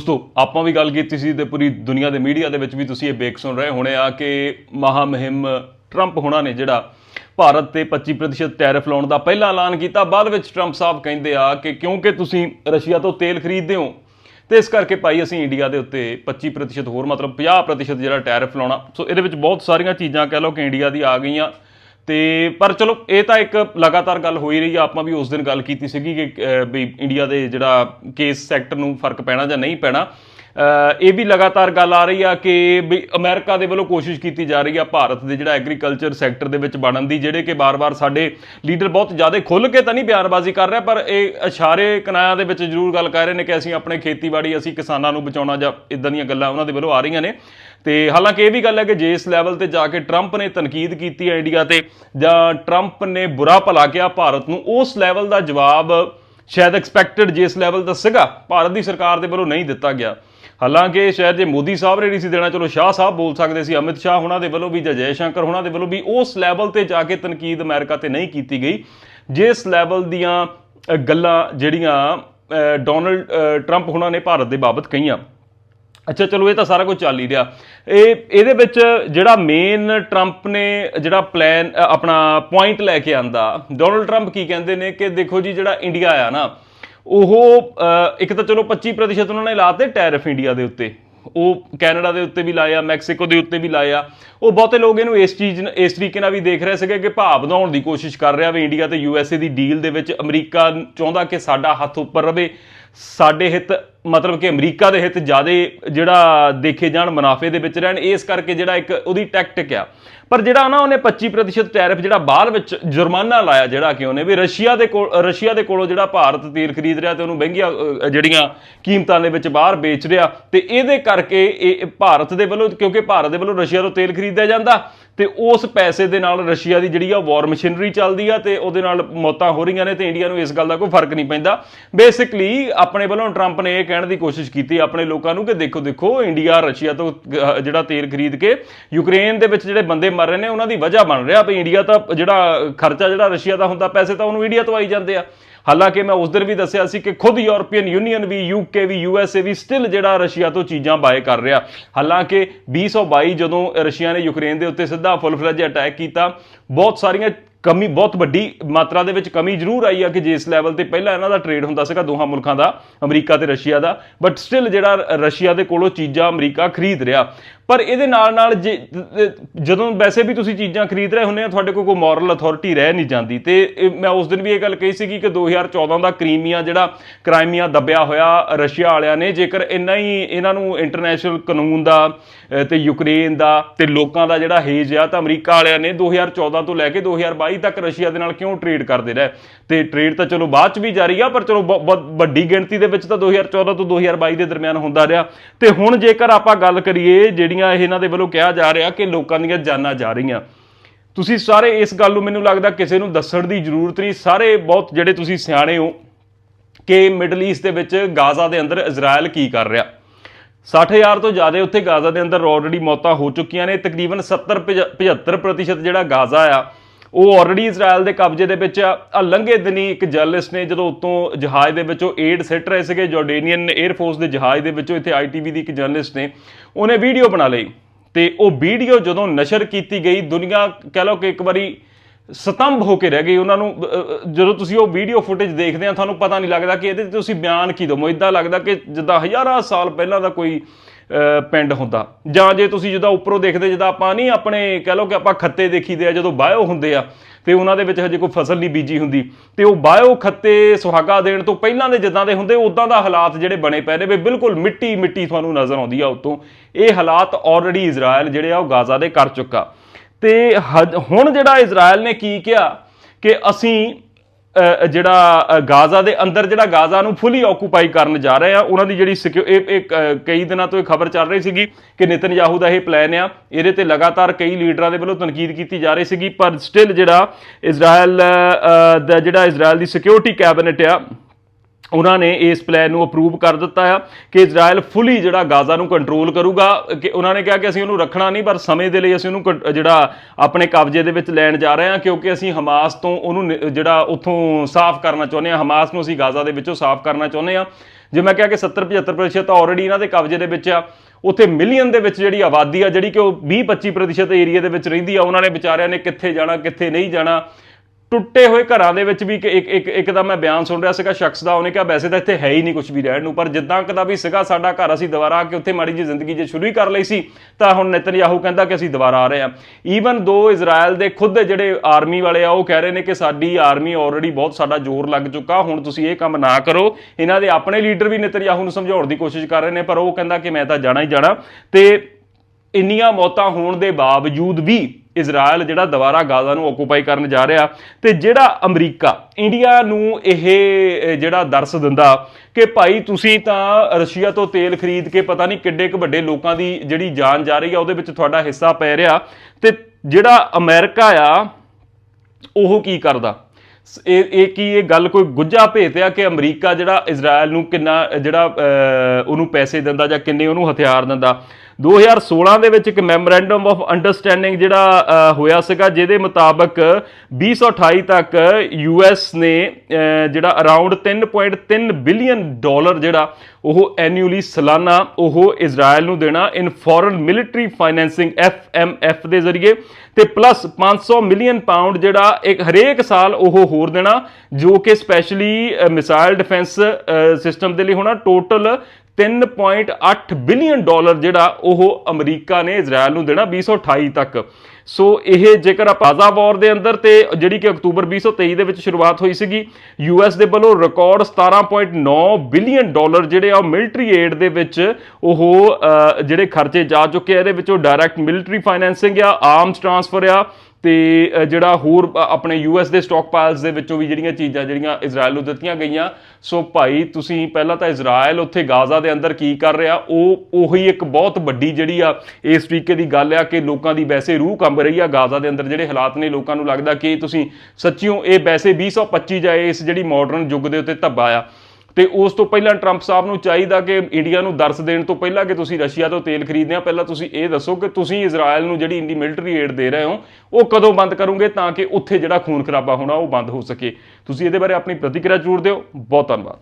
ਦੋਸਤੋ, ਆਪਾਂ ਵੀ ਗੱਲ ਕੀਤੀ ਸੀ ਤੇ ਪੂਰੀ ਦੁਨੀਆ ਦੇ ਮੀਡੀਆ ਦੇ ਵਿੱਚ ਵੀ ਤੁਸੀਂ ਇਹ ਬੇਕ ਸੁਣ ਰਹੇ ਹੋਣੇ ਆ ਕਿ ਮਹਾ ਮੁਹਿੰਮ ਟਰੰਪ ਹੋਣਾ ਨੇ ਜਿਹੜਾ ਭਾਰਤ ਤੇ 25% ਟੈਰਿਫ ਲਾਉਣ ਦਾ ਪਹਿਲਾ ਐਲਾਨ ਕੀਤਾ। ਬਾਅਦ ਵਿੱਚ ਟਰੰਪ ਸਾਹਿਬ ਕਹਿੰਦੇ ਆ ਕਿ ਕਿਉਂਕਿ ਤੁਸੀਂ ਰਸ਼ੀਆ ਤੋਂ ਤੇਲ ਖਰੀਦਦੇ ਹੋ, ਤੇ ਇਸ ਕਰਕੇ ਭਾਈ ਅਸੀਂ ਇੰਡੀਆ ਦੇ ਉੱਤੇ 25% ਹੋਰ ਮਤਲਬ 50% ਜਿਹੜਾ ਟੈਰਿਫ ਲਾਉਣਾ। ਸੋ ਇਹਦੇ ਵਿੱਚ ਬਹੁਤ ਸਾਰੀਆਂ ਚੀਜ਼ਾਂ ਕਹਿ ਲਓ ਕਿ ਇੰਡੀਆ ਦੀ ਆ ਗਈਆਂ। ਤੇ ਪਰ ਚਲੋ ਇਹ ਤਾਂ ਇੱਕ ਲਗਾਤਾਰ ਗੱਲ ਹੋਈ ਰਹੀ ਆ। ਆਪਾਂ ਵੀ ਉਸ ਦਿਨ ਗੱਲ ਕੀਤੀ ਸੀਗੀ ਕਿ ਅਹ, ਵੀ ਇੰਡੀਆ ਦੇ ਜਿਹੜਾ ਕੇਸ ਸੈਕਟਰ ਨੂੰ ਫ਼ਰਕ ਪੈਣਾ ਜਾਂ ਨਹੀਂ ਪੈਣਾ। ਇਹ ਵੀ ਲਗਾਤਾਰ ਗੱਲ ਆ ਰਹੀ ਆ ਕਿ ਵੀ ਅਮਰੀਕਾ ਦੇ ਵੱਲੋਂ ਕੋਸ਼ਿਸ਼ ਕੀਤੀ ਜਾ ਰਹੀ ਆ ਭਾਰਤ ਦੇ ਜਿਹੜਾ ਐਗਰੀਕਲਚਰ ਸੈਕਟਰ ਦੇ ਵਿੱਚ ਬਣਨ ਦੀ, ਜਿਹੜੇ ਕਿ ਬਾਰ-ਬਾਰ ਸਾਡੇ ਲੀਡਰ ਬਹੁਤ ਜ਼ਿਆਦਾ ਖੁੱਲ ਕੇ ਤਾਂ ਨਹੀਂ ਬਿਆਨਬਾਜ਼ੀ ਕਰ ਰਿਹਾ, ਪਰ ਇਹ ਇਸ਼ਾਰੇ ਕਨਾਇਆ ਦੇ ਵਿੱਚ ਜ਼ਰੂਰ ਗੱਲ ਕਰ ਰਹੇ ਨੇ ਕਿ ਅਸੀਂ ਆਪਣੇ ਖੇਤੀਬਾੜੀ, ਅਸੀਂ ਕਿਸਾਨਾਂ ਨੂੰ ਬਚਾਉਣਾ ਜਾਂ ਇਦਾਂ ਦੀਆਂ ਗੱਲਾਂ ਉਹਨਾਂ ਦੇ ਵੱਲੋਂ ਆ ਰਹੀਆਂ ਨੇ। ਤੇ ਹਾਲਾਂਕਿ ਇਹ ਵੀ ਗੱਲ ਹੈ ਕਿ ਜੇ ਇਸ ਲੈਵਲ ਤੇ ਜਾ ਕੇ ਟਰੰਪ ਨੇ ਤਨਕੀਦ ਕੀਤੀ ਹੈ ਇੰਡੀਆ ਤੇ, ਜਾਂ ਟਰੰਪ ਨੇ ਬੁਰਾ ਭਲਾ ਕਿਹਾ ਭਾਰਤ ਨੂੰ, ਉਸ ਲੈਵਲ ਦਾ ਜਵਾਬ ਸ਼ਾਇਦ ਐਕਸਪੈਕਟਡ ਜਿਸ ਲੈਵਲ ਦਾ ਸੀਗਾ, ਭਾਰਤ ਦੀ ਸਰਕਾਰ ਦੇ ਵੱਲੋਂ ਨਹੀਂ ਦਿੱਤਾ ਗਿਆ। ਹਾਲਾਂਕਿ ਸ਼ਾਇਦ ਜੇ ਮੋਦੀ ਸਾਹਿਬ ਨੇ ਨਹੀਂ ਸੀ ਦੇਣਾ, ਚਲੋ ਸ਼ਾਹ ਸਾਹਿਬ ਬੋਲ ਸਕਦੇ ਸੀ, ਅਮਿਤ ਸ਼ਾਹ ਉਹਨਾਂ ਦੇ ਵੱਲੋਂ ਵੀ ਜਾਂ ਜੈ ਸ਼ੰਕਰ ਉਹਨਾਂ ਦੇ ਵੱਲੋਂ ਵੀ ਉਸ ਲੈਵਲ ਤੇ ਜਾ ਕੇ ਤਨਕੀਦ ਅਮਰੀਕਾ ਤੇ ਨਹੀਂ ਕੀਤੀ ਗਈ। ਜਿਸ ਲੈਵਲ ਦੀਆਂ ਗੱਲਾਂ ਜਿਹੜੀਆਂ ਡੋਨਲਡ ਟਰੰਪ ਉਹਨਾਂ ਨੇ ਭਾਰਤ ਦੇ ਬਾਬਤ ਕਹੀਆਂ। ਅੱਛਾ, ਚਲੋ ਇਹ ਤਾਂ ਸਾਰਾ ਕੁਝ ਚੱਲ ਹੀ ਰਿਹਾ। ਇਹ, ਇਹਦੇ ਵਿੱਚ ਜਿਹੜਾ ਮੇਨ ਟਰੰਪ ਨੇ ਜਿਹੜਾ ਪਲਾਨ ਆਪਣਾ ਪੁਆਇੰਟ ਲੈ ਕੇ ਆਂਦਾ ਡੋਨਲਡ ਟਰੰਪ ਕੀ ਕਹਿੰਦੇ ਨੇ ਕਿ ਦੇਖੋ ਜੀ ਜਿਹੜਾ ਇੰਡੀਆ ਆ ਨਾ ਉਹ ਇੱਕ ਤਾਂ ਚਲੋ 25% ਉਹਨਾਂ ਨੇ ਲਾਤੇ ਟੈਰਿਫ ਇੰਡੀਆ ਦੇ ਉੱਤੇ। ਉਹ ਕੈਨੇਡਾ ਦੇ ਉੱਤੇ ਵੀ ਲਾਇਆ, ਮੈਕਸੀਕੋ ਦੇ ਉੱਤੇ ਵੀ ਲਾਇਆ। ਉਹ ਬਹੁਤੇ ਲੋਕ ਇਹਨੂੰ ਇਸ ਚੀਜ਼ ਇਸ ਤਰੀਕੇ ਨਾਲ ਵੀ ਦੇਖ ਰਹੇ ਸੀਗੇ ਕਿ ਭਾਵ ਵਧਾਉਣ ਦੀ ਕੋਸ਼ਿਸ਼ ਕਰ ਰਿਹਾ ਵੀ ਇੰਡੀਆ ਤੇ ਯੂਐਸਏ ਦੀ ਡੀਲ ਦੇ ਵਿੱਚ ਅਮਰੀਕਾ ਚਾਹੁੰਦਾ ਕਿ ਸਾਡਾ ਹੱਥ ਉੱਪਰ ਰਵੇ। ਸਾਡੇ ਹਿੱਤ ਮਤਲਬ ਕਿ ਅਮਰੀਕਾ ਦੇ ਹਿੱਤ ਜ਼ਿਆਦਾ ਜਿਹੜਾ ਦੇਖੇ ਜਾਣ ਮੁਨਾਫੇ ਦੇ ਵਿੱਚ ਰਹਿਣ, ਇਸ ਕਰਕੇ ਜਿਹੜਾ ਇੱਕ ਉਹਦੀ ਟੈਕਟਿਕ ਆ ਪਰ ਜਿਹੜਾ ਨਾ ਉਹਨੇ 25% ਟੈਰਿਫ ਜਿਹੜਾ ਬਾਅਦ ਵਿੱਚ ਜੁਰਮਾਨਾ ਲਾਇਆ, ਜਿਹੜਾ ਕਿ ਉਹਨੇ ਵੀ ਰਸ਼ੀਆ ਦੇ ਕੋਲ, ਰਸ਼ੀਆ ਦੇ ਕੋਲੋਂ ਜਿਹੜਾ ਭਾਰਤ ਤੇਲ ਖਰੀਦ ਰਿਹਾ ਤੇ ਉਹਨੂੰ ਮਹਿੰਗੀਆਂ ਜਿਹੜੀਆਂ ਕੀਮਤਾਂ ਦੇ ਵਿੱਚ ਬਾਹਰ ਵੇਚ ਰਿਹਾ, ਤੇ ਇਹਦੇ ਕਰਕੇ ਇਹ ਭਾਰਤ ਦੇ ਵੱਲੋਂ, ਕਿਉਂਕਿ ਭਾਰਤ ਦੇ ਵੱਲੋਂ ਰਸ਼ੀਆ ਤੋਂ ਤੇਲ ਖਰੀਦਿਆ ਜਾਂਦਾ ਤੇ ਉਸ ਪੈਸੇ ਦੇ ਨਾਲ ਰਸ਼ੀਆ ਦੀ ਜਿਹੜੀ ਆ ਵਾਰ ਮਸ਼ੀਨਰੀ ਚੱਲਦੀ ਆ ਤੇ ਉਹਦੇ ਨਾਲ ਮੌਤਾਂ ਹੋ ਰਹੀਆਂ ਨੇ ਤੇ ਇੰਡੀਆ ਨੂੰ ਇਸ ਗੱਲ ਦਾ ਕੋਈ ਫ਼ਰਕ ਨਹੀਂ ਪੈਂਦਾ। ਬੇਸਿਕਲੀ ਆਪਣੇ ਵੱਲੋਂ ਟਰੰਪ ਨੇ ਇਹ ਕਹਿਣ ਦੀ ਕੋਸ਼ਿਸ਼ ਕੀਤੀ ਆਪਣੇ ਲੋਕਾਂ ਨੂੰ ਕਿ ਦੇਖੋ ਦੇਖੋ ਇੰਡੀਆ ਰਸ਼ੀਆ ਤੋਂ ਜਿਹੜਾ ਤੇਲ ਖਰੀਦ ਕੇ ਯੂਕਰੇਨ ਦੇ ਵਿੱਚ ਜਿਹੜੇ ਬੰਦੇ ਮਰ ਰਹੇ ਨੇ, ਉਹਨਾਂ ਦੀ ਵਜ੍ਹਾ ਬਣ ਰਿਹਾ ਵੀ ਇੰਡੀਆ ਤਾਂ ਜਿਹੜਾ ਖਰਚਾ ਜਿਹੜਾ ਰਸ਼ੀਆ ਦਾ ਹੁੰਦਾ ਪੈਸੇ ਤਾਂ ਉਹਨੂੰ ਇੰਡੀਆ ਤੋਂ ਆਈ ਜਾਂਦੇ ਆ। ਹਾਲਾਂਕਿ ਮੈਂ ਉਸ ਦਿਨ ਵੀ ਦੱਸਿਆ ਸੀ ਕਿ ਖੁਦ ਯੂਰਪੀਅਨ ਯੂਨੀਅਨ ਵੀ ਯੂਕੇ ਵੀ ਯੂਐਸਏ ਵੀ ਸਟਿਲ ਜਿਹੜਾ ਰਸ਼ੀਆ ਤੋਂ ਚੀਜ਼ਾਂ ਬਾਏ ਕਰ ਰਿਹਾ। ਹਾਲਾਂਕਿ 2022 ਜਦੋਂ ਰਸ਼ੀਆ ਨੇ ਯੂਕਰੇਨ ਦੇ ਉੱਤੇ ਸਿੱਧਾ ਫੁੱਲ ਫਲੈਜ ਅਟੈਕ ਕੀਤਾ, ਬਹੁਤ ਸਾਰੀਆਂ ਕਮੀ ਬਹੁਤ ਵੱਡੀ ਮਾਤਰਾ ਦੇ ਵਿੱਚ ਕਮੀ ਜ਼ਰੂਰ ਆਈ ਆ ਕਿ ਜਿਸ ਲੈਵਲ ਤੇ ਪਹਿਲਾਂ ਇਹਨਾਂ ਦਾ ਟ੍ਰੇਡ ਹੁੰਦਾ ਸੀਗਾ ਦੋਹਾਂ ਮੁਲਕਾਂ ਦਾ ਅਮਰੀਕਾ ਤੇ ਰਸ਼ੀਆ ਦਾ ਬਟ ਸਟਿਲ ਜਿਹੜਾ ਰਸ਼ੀਆ ਦੇ ਕੋਲੋਂ ਚੀਜ਼ਾਂ ਅਮਰੀਕਾ ਖਰੀਦ ਰਿਹਾ। ਪਰ ਇਹਦੇ ਨਾਲ ਨਾਲ ਜੇ ਜਦੋਂ ਵੈਸੇ ਵੀ ਤੁਸੀਂ ਚੀਜ਼ਾਂ ਖਰੀਦ ਰਹੇ ਹੁੰਦੇ ਆ ਤੁਹਾਡੇ ਕੋਲ ਕੋਈ ਮੋਰਲ ਅਥਾਰਟੀ ਰਹਿ ਨਹੀਂ ਜਾਂਦੀ। ਤੇ ਇਹ ਮੈਂ ਉਸ ਦਿਨ ਵੀ ਇਹ ਗੱਲ ਕਹੀ ਸੀਗੀ ਕਿ 2014 ਦਾ ਕ੍ਰੀਮੀਆ ਜਿਹੜਾ ਕ੍ਰਾਈਮੀਆ ਦੱਬਿਆ ਹੋਇਆ ਰਸ਼ੀਆ ਵਾਲਿਆਂ ਨੇ ਜੇਕਰ ਇੰਨਾ ਹੀ ਇਹਨਾਂ ਨੂੰ ਇੰਟਰਨੈਸ਼ਨਲ ਕਾਨੂੰਨ ਦਾ ਅਹ, ਤੇ ਯੂਕਰੇਨ ਦਾ ਤੇ ਲੋਕਾਂ ਦਾ ਜਿਹੜਾ ਹੇਜ ਆ ਤਾਂ ਅਮਰੀਕਾ ਵਾਲਿਆਂ ਨੇ 2014 ਤੋਂ ਲੈ ਕੇ 2022 ਤੱਕ ਰਸ਼ੀਆ ਦੇ ਨਾਲ ਕਿਉਂ ਟ੍ਰੇਡ ਕਰਦੇ ਰਹੇ? ਤੇ ਟ੍ਰੇਡ ਤਾਂ ਚਲੋ ਬਾਅਦ ਚ ਵੀ ਜਾਰੀ ਆ, ਪਰ ਚਲੋ ਵੱਡੀ ਗਿਣਤੀ ਦੇ ਵਿੱਚ ਤਾਂ 2014 ਤੋਂ 2022 ਦੇ ਦਰਮਿਆਨ ਹੁੰਦਾ ਰਿਹਾ। ਤੇ ਹੁਣ ਜੇਕਰ ਆਪਾਂ ਗੱਲ ਕਰੀਏ, ਜਿਹੜੀਆਂ ਇਹਨਾਂ ਦੇ ਵੱਲੋਂ ਕਿਹਾ ਜਾ ਰਿਹਾ ਕਿ ਲੋਕਾਂ ਦੀਆਂ ਜਾਨਾਂ ਜਾ ਰਹੀਆਂ। ਤੁਸੀਂ ਸਾਰੇ ਇਸ ਗੱਲ ਨੂੰ ਮੈਨੂੰ ਲੱਗਦਾ ਕਿਸੇ ਨੂੰ ਦੱਸਣ ਦੀ ਜ਼ਰੂਰਤ ਨਹੀਂ। ਸਾਰੇ ਬਹੁਤ ਜਿਹੜੇ ਤੁਸੀਂ ਸਿਆਣੇ ਹੋ ਕਿ ਮਿਡਲ ਈਸਟ ਦੇ ਵਿੱਚ ਗਾਜ਼ਾ ਦੇ ਅੰਦਰ ਇਜ਼ਰਾਈਲ ਕੀ ਕਰ ਰਿਹਾ। 60000 ਤੋਂ ਜ਼ਿਆਦਾ ਉੱਥੇ ਗਾਜ਼ਾ ਦੇ ਅੰਦਰ ਆਲਰੇਡੀ ਮੌਤਾਂ ਹੋ ਚੁੱਕੀਆਂ ਨੇ। ਤਕਰੀਬਨ 70 75% ਜਿਹੜਾ ਗਾਜ਼ਾ ਆ ਉਹ ਆਲਰੇਡੀ ਇਜ਼ਰਾਈਲ ਦੇ ਕਬਜ਼ੇ ਦੇ ਵਿੱਚ ਆ ਲੰਘੇ ਦਿਨੀ ਇੱਕ ਜਰਨਲਿਸਟ ਨੇ ਜਦੋਂ ਉਤੋਂ ਜਹਾਜ਼ ਦੇ ਵਿੱਚੋਂ ਏਡ ਸਿੱਟ ਰਹੇ ਸੀਗੇ ਜਾਰਡੇਨੀਅਨ 에ਅਰਫੋਰਸ ਦੇ ਜਹਾਜ਼ ਦੇ ਵਿੱਚੋਂ ਇੱਥੇ ਆਈਟੀਵੀ ਦੀ ਇੱਕ ਜਰਨਲਿਸਟ ਨੇ ਉਹਨੇ ਵੀਡੀਓ ਬਣਾ ਲਈ ਤੇ ਉਹ ਵੀਡੀਓ ਜਦੋਂ ਨਸ਼ਰ ਕੀਤੀ ਗਈ, ਦੁਨੀਆ ਕਹਿ ਲਓ ਕਿ ਇੱਕ ਵਾਰੀ ਸਤੰਭ ਹੋ ਕੇ ਰਹਿ ਗਈ। ਉਹਨਾਂ ਨੂੰ ਜਦੋਂ ਤੁਸੀਂ ਉਹ ਵੀਡੀਓ ਫੁਟੇਜ ਦੇਖਦੇ ਆ, ਤੁਹਾਨੂੰ ਪਤਾ ਨਹੀਂ ਲੱਗਦਾ ਕਿ ਇਹਦੇ ਤੇ ਤੁਸੀਂ ਬਿਆਨ ਕੀ ਦਮੋ ਇਦਾਂ ਲੱਗਦਾ ਕਿ ਜਿੱਦਾਂ ਹਜ਼ਾਰਾਂ ਸਾਲ ਪਹਿਲਾਂ ਦਾ ਕੋਈ ਪਿੰਡ ਹੁੰਦਾ। ਜਾਂ ਜੇ ਤੁਸੀਂ ਜਿੱਦਾਂ ਉੱਪਰੋਂ ਦੇਖਦੇ, ਜਿੱਦਾਂ ਆਪਾਂ ਨਹੀਂ ਆਪਣੇ ਕਹਿ ਲਓ ਕਿ ਆਪਾਂ ਖੱਤੇ ਦੇਖੀਦੇ ਆ, ਜਦੋਂ ਬਾਇਓ ਹੁੰਦੇ ਆ, ਤੇ ਉਹਨਾਂ ਦੇ ਵਿੱਚ ਹਜੇ ਕੋਈ ਫਸਲ ਨਹੀਂ ਬੀਜੀ ਹੁੰਦੀ। ਤੇ ਉਹ ਬਾਇਓ ਖੱਤੇ ਸੁਹਾਗਾ ਦੇਣ ਤੋਂ ਪਹਿਲਾਂ ਦੇ ਜਿੱਦਾਂ ਦੇ ਹੁੰਦੇ ਉਦਾਂ ਦਾ ਹਾਲਾਤ ਜਿਹੜੇ ਬਣੇ ਪਏ ਨੇ ਵੀ ਬਿਲਕੁਲ ਮਿੱਟੀ ਮਿੱਟੀ ਤੁਹਾਨੂੰ ਨਜ਼ਰ ਆਉਂਦੀ ਆ ਉਤੋਂ। ਇਹ ਹਾਲਾਤ ਆਲਰੇਡੀ ਇਜ਼ਰਾਈਲ ਜਿਹੜੇ ਆ, ਉਹ ਗਾਜ਼ਾ ਦੇ ਕਰ ਚੁੱਕਾ। ਤੇ ਹਜ- ਹੁਣ ਜਿਹੜਾ ਇਜ਼ਰਾਈਲ ਨੇ ਕੀ ਕਿਹਾ ਕਿ ਅਸੀਂ ਜਿਹੜਾ ਗਾਜ਼ਾ ਦੇ ਅੰਦਰ ਜਿਹੜਾ ਗਾਜ਼ਾ ਨੂੰ ਫੁੱਲੀ ਆਕੂਪਾਈ ਕਰਨ ਜਾ ਰਹੇ ਆ, ਉਹਨਾਂ ਦੀ ਜਿਹੜੀ ਸਿਕਿਉ- ਇਹ ਕਈ ਦਿਨਾਂ ਤੋਂ ਇਹ ਖਬਰ ਚੱਲ ਰਹੀ ਸੀਗੀ ਕਿ ਨਿਤਨਯਾਹੂ ਦਾ ਇਹ ਪਲਾਨ ਆ। ਇਹਦੇ ਤੇ ਲਗਾਤਾਰ ਕਈ ਲੀਡਰਾਂ ਦੇ ਵੱਲੋਂ ਤਨਕੀਦ ਕੀਤੀ ਜਾ ਰਹੀ ਸੀਗੀ, ਪਰ ਸਟਿਲ ਜਿਹੜਾ ਇਜ਼ਰਾਈਲ ਦਾ ਜਿਹੜਾ ਇਜ਼ਰਾਈਲ ਦੀ ਸਿਕਿਉਰਿਟੀ ਕੈਬਨਿਟ ਆ ਉਹਨਾਂ ਨੇ ਇਸ ਪਲਾਨ ਨੂੰ ਅਪਰੂਵ ਕਰ ਦਿੱਤਾ ਆ ਕਿ ਇਜ਼ਰਾਈਲ ਫੁੱਲੀ ਜਿਹੜਾ ਗਾਜ਼ਾ ਨੂੰ ਕੰਟਰੋਲ ਕਰੂਗਾ। ਕਿ ਉਹਨਾਂ ਨੇ ਕਿਹਾ ਕਿ ਅਸੀਂ ਉਹਨੂੰ ਰੱਖਣਾ ਨਹੀਂ, ਪਰ ਸਮੇਂ ਦੇ ਲਈ ਅਸੀਂ ਉਹਨੂੰ ਕੰ- ਜਿਹੜਾ ਆਪਣੇ ਕਬਜ਼ੇ ਦੇ ਵਿੱਚ ਲੈਣ ਜਾ ਰਹੇ ਹਾਂ, ਕਿਉਂਕਿ ਅਸੀਂ ਹਮਾਸ ਤੋਂ ਉਹਨੂੰ ਨਿ- ਜਿਹੜਾ ਉੱਥੋਂ ਸਾਫ਼ ਕਰਨਾ ਚਾਹੁੰਦੇ ਹਾਂ ਹਮਾਸ ਨੂੰ ਅਸੀਂ ਗਾਜ਼ਾ ਦੇ ਵਿੱਚੋਂ ਸਾਫ਼ ਕਰਨਾ ਚਾਹੁੰਦੇ ਹਾਂ। ਜੇ ਮੈਂ ਕਿਹਾ ਕਿ 70 75% ਤਾਂ ਆਲਰੇਡੀ ਇਹਨਾਂ ਦੇ ਕਬਜ਼ੇ ਦੇ ਵਿੱਚ ਆ, ਉੱਥੇ ਮਿਲੀਅਨ ਦੇ ਵਿੱਚ ਜਿਹੜੀ ਆਬਾਦੀ ਆ, ਜਿਹੜੀ ਕਿ ਉਹ 20 25% ਏਰੀਆ ਦੇ ਵਿੱਚ ਰਹਿੰਦੀ ਆ, ਉਹਨਾਂ ਨੇ ਵਿਚਾਰਿਆਂ ਨੇ ਕਿੱਥੇ ਜਾਣਾ, ਕਿੱਥੇ ਨਹੀਂ ਜਾਣਾ। ਟੁੱਟੇ ਹੋਏ ਘਰਾਂ ਦੇ ਵਿੱਚ ਵੀ ਇੱਕ ਇੱਕ ਇੱਕ ਦਾ ਮੈਂ ਬਿਆਨ ਸੁਣ ਰਿਹਾ ਸੀਗਾ, ਸ਼ਖਸ ਦਾ, ਉਹਨੇ ਕਿਹਾ, ਵੈਸੇ ਤਾਂ ਇੱਥੇ ਹੈ ਹੀ ਨਹੀਂ ਕੁਝ ਵੀ ਰਹਿਣ ਨੂੰ, ਪਰ ਜਿੱਦਾਂ ਕਦਾ ਵੀ ਸੀਗਾ, ਸਾਡਾ ਘਰ ਅਸੀਂ ਦੁਬਾਰਾ ਆ ਕੇ ਉੱਥੇ ਮਾੜੀ ਜੀ ਜ਼ਿੰਦਗੀ ਜੇ ਸ਼ੁਰੂ ਹੀ ਕਰ ਲਈ ਸੀ, ਤਾਂ ਹੁਣ ਨਤਨਯਾਹੂ ਕਹਿੰਦਾ ਕਿ ਅਸੀਂ ਦੁਬਾਰਾ ਆ ਰਹੇ ਹਾਂ। ਈਵਨ ਦੋ ਇਜ਼ਰਾਈਲ ਦੇ ਖੁਦ ਜਿਹੜੇ ਆਰਮੀ ਵਾਲੇ ਆ, ਉਹ ਕਹਿ ਰਹੇ ਨੇ ਕਿ ਸਾਡੀ ਆਰਮੀ ਆਲਰੇਡੀ ਬਹੁਤ ਸਾਡਾ ਜ਼ੋਰ ਲੱਗ ਚੁੱਕਾ, ਹੁਣ ਤੁਸੀਂ ਇਹ ਕੰਮ ਨਾ ਕਰੋ। ਇਹਨਾਂ ਦੇ ਆਪਣੇ ਲੀਡਰ ਵੀ ਨਤਨਯਾਹੂ ਨੂੰ ਸਮਝਾਉਣ ਦੀ ਕੋਸ਼ਿਸ਼ ਕਰ ਰਹੇ ਨੇ, ਪਰ ਉਹ ਕਹਿੰਦਾ ਕਿ ਮੈਂ ਤਾਂ ਜਾਣਾ ਹੀ ਜਾਣਾ। ਤੇ ਇੰਨੀਆਂ ਮੌਤਾਂ ਹੋਣ ਦੇ ਬਾਵਜੂਦ ਵੀ ਇਜ਼ਰਾਈਲ ਜਿਹੜਾ ਦੁਬਾਰਾ ਗਾਜ਼ਾ ਨੂੰ ਆਕੂਪਾਈ ਕਰਨ ਜਾ ਰਿਹਾ ਤੇ ਜਿਹੜਾ ਅਮਰੀਕਾ ਇੰਡੀਆ ਨੂੰ ਇਹ ਜਿਹੜਾ ਦਰਸ ਦਿੰਦਾ ਕਿ ਭਾਈ ਤੁਸੀਂ ਤਾਂ ਰਸ਼ੀਆ ਤੋਂ ਤੇਲ ਖਰੀਦ ਕੇ ਪਤਾ ਨਹੀਂ ਕਿੱਡੇ ਕੁ ਵੱਡੇ ਲੋਕਾਂ ਦੀ ਜਿਹੜੀ ਜਾਨ ਜਾ ਰਹੀ ਆ ਉਹਦੇ ਵਿੱਚ ਤੁਹਾਡਾ ਹਿੱਸਾ ਪੈ ਰਿਹਾ ਤੇ ਜਿਹੜਾ ਅਮਰੀਕਾ ਆ ਉਹ ਕੀ ਕਰਦਾ? ਇਹ ਇਹ ਕੀ ਇਹ ਗੱਲ ਕੋਈ ਗੁੱਜਾ ਭੇਤ ਆ ਕਿ ਅਮਰੀਕਾ ਜਿਹੜਾ ਇਜ਼ਰਾਈਲ ਨੂੰ ਕਿੰਨਾ ਜਿਹੜਾ ਅ, ਉਹਨੂੰ ਪੈਸੇ ਦਿੰਦਾ ਜਾਂ ਕਿੰਨੇ ਉਹਨੂੰ ਹਥਿਆਰ ਦਿੰਦਾ? 2016 ਦੇ ਵਿੱਚ ਇੱਕ ਮੈਮੋਰੈਂਡਮ ਆਫ ਅੰਡਰਸਟੈਂਡਿੰਗ ਜਿਹੜਾ ਹੋਇਆ ਸੀਗਾ, ਜਿਹਦੇ ਮੁਤਾਬਕ 2028 ਤੱਕ ਯੂਐਸ ਨੇ ਜਿਹੜਾ ਅਰਾਊਂਡ 3.3 ਬਿਲੀਅਨ ਡਾਲਰ ਜਿਹੜਾ, ਉਹ ਐਨੂਅਲੀ ਸਾਲਾਨਾ ਉਹ ਇਜ਼ਰਾਈਲ ਨੂੰ ਦੇਣਾ in foreign military financing FMF ਦੇ ਜ਼ਰੀਏ ਤੇ ਪਲੱਸ 500 ਮਿਲੀਅਨ ਪਾਉਂਡ ਜਿਹੜਾ ਇੱਕ ਹਰੇਕ ਸਾਲ ਉਹ ਹੋਰ ਦੇਣਾ, ਜੋ ਕਿ ਸਪੈਸ਼ਲੀ ਮਿਸਾਈਲ ਡਿਫੈਂਸ ਸਿਸਟਮ ਦੇ ਲਈ ਹੋਣਾ ਟੋਟਲ 3.8 ਬਿਲੀਅਨ ਡਾਲਰ ਜਿਹੜਾ ਉਹ ਅਮਰੀਕਾ ਨੇ ਇਜ਼ਰਾਈਲ ਨੂੰ ਦੇਣਾ 2028 ਤੱਕ। ਸੋ ਇਹ ਜੇਕਰ ਆਪਾਂ ਗਾਜ਼ਾ ਵਾਰ ਦੇ ਅੰਦਰ ਤੇ ਜਿਹੜੀ ਕਿ ਅਕਤੂਬਰ 2023 ਦੇ ਵਿੱਚ ਸ਼ੁਰੂਆਤ ਹੋਈ ਸੀਗੀ ਯੂਐਸ ਦੇ ਵੱਲੋਂ ਰਿਕਾਰਡ 17.9 ਬਿਲੀਅਨ ਡਾਲਰ ਜਿਹੜੇ ਆ ਮਿਲਟਰੀ ਏਡ ਦੇ ਵਿੱਚ ਉਹ ਜਿਹੜੇ ਖਰਚੇ ਜਾ ਚੁੱਕੇ ਆ, ਇਹਦੇ ਵਿੱਚੋਂ ਡਾਇਰੈਕਟ ਮਿਲਟਰੀ ਫਾਈਨੈਂਸਿੰਗ ਆ ਆਰਮਸ ਟ੍ਰਾਂਸਫਰ ਆ ਤੇ ਜਿਹੜਾ ਹੋਰ ਅ, ਆਪਣੇ ਯੂਐਸ ਦੇ ਸਟਾਕ ਪਾਈਲਸ ਦੇ ਵਿੱਚੋਂ ਵੀ ਜਿਹੜੀਆਂ ਚੀਜ਼ਾਂ ਜਿਹੜੀਆਂ ਇਜ਼ਰਾਈਲ ਨੂੰ ਦਿੱਤੀਆਂ ਗਈਆਂ। ਸੋ ਭਾਈ ਤੁਸੀਂ ਪਹਿਲਾਂ ਤਾਂ ਇਜ਼ਰਾਈਲ ਉੱਥੇ ਗਾਜ਼ਾ ਦੇ ਅੰਦਰ ਕੀ ਕਰ ਰਿਹਾ? ਉਹ ਉਹੀ ਇੱਕ ਬਹੁਤ ਵੱਡੀ ਜਿਹੜੀ ਆ ਇਸ ਤਰੀਕੇ ਦੀ ਗੱਲ ਆ ਕਿ ਲੋਕਾਂ ਦੀ ਵੈਸੇ ਰੂਹ ਕੰਬ ਰਹੀ ਆ ਗਾਜ਼ਾ ਦੇ ਅੰਦਰ ਜਿਹੜੇ ਹਾਲਾਤ ਨੇ ਲੋਕਾਂ ਨੂੰ ਲੱਗਦਾ ਕਿ ਤੁਸੀਂ ਸੱਚੀਓ ਇਹ ਵੈਸੇ 2025 ਜਾਂ ਇਸ ਜਿਹੜੀ ਮਾਡਰਨ ਯੁੱਗ ਦੇ ਉੱਤੇ ਧੱਬਾ ਆ। ਤੇ ਉਸ ਤੋਂ ਪਹਿਲਾਂ ਟਰੰਪ ਸਾਹਿਬ ਨੂੰ ਚਾਹੀਦਾ ਕਿ ਇੰਡੀਆ ਨੂੰ ਦਰਸ ਦੇਣ ਤੋਂ ਪਹਿਲਾਂ ਕਿ ਤੁਸੀਂ ਰਸ਼ੀਆ ਤੋਂ ਤੇਲ ਖਰੀਦਦੇ ਆ ਪਹਿਲਾਂ ਤੁਸੀਂ ਇਹ ਦੱਸੋ ਕਿ ਤੁਸੀਂ ਇਜ਼ਰਾਈਲ ਨੂੰ ਜਿਹੜੀ ਇੰਡੀ ਮਿਲਟਰੀ ਏਡ ਦੇ ਰਹੇ ਹੋ, ਉਹ ਕਦੋਂ ਬੰਦ ਕਰੋਗੇ ਤਾਂ ਕਿ ਉੱਥੇ ਜਿਹੜਾ ਖੂਨ ਖਰਾਬਾ ਹੋਣਾ ਉਹ ਬੰਦ ਹੋ ਸਕੇ। ਤੁਸੀਂ ਇਹਦੇ ਬਾਰੇ ਆਪਣੀ ਪ੍ਰਤੀਕਿਰਿਆ ਜ਼ਰੂਰ ਦਿਓ। ਬਹੁਤ ਧੰਨਵਾਦ।